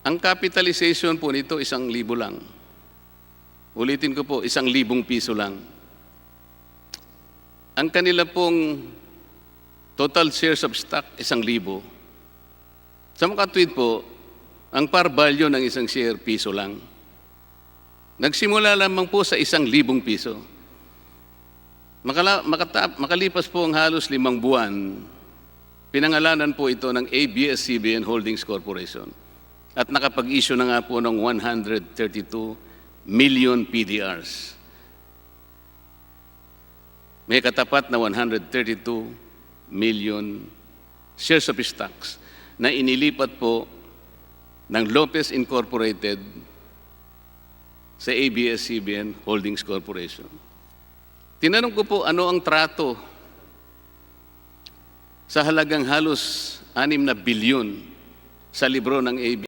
Ang capitalization po nito isang libo lang. Ulitin ko po, isang libong piso lang. Ang kanila pong total shares of stock, isang libo. Sa mga tweet po, ang par value ng isang share, piso lang. Nagsimula lamang po sa isang libong piso. Makala, makata, makalipas po ang halos limang buwan, pinangalanan po ito ng ABS-CBN Holdings Corporation at nakapag-issue na nga po ng 132 million PDRs. May katapat na 132 million shares of stocks na inilipat po ng Lopez Incorporated sa ABS-CBN Holdings Corporation. Tinanong ko po ano ang trato sa halagang halos 6 na bilyon sa libro ng ABS.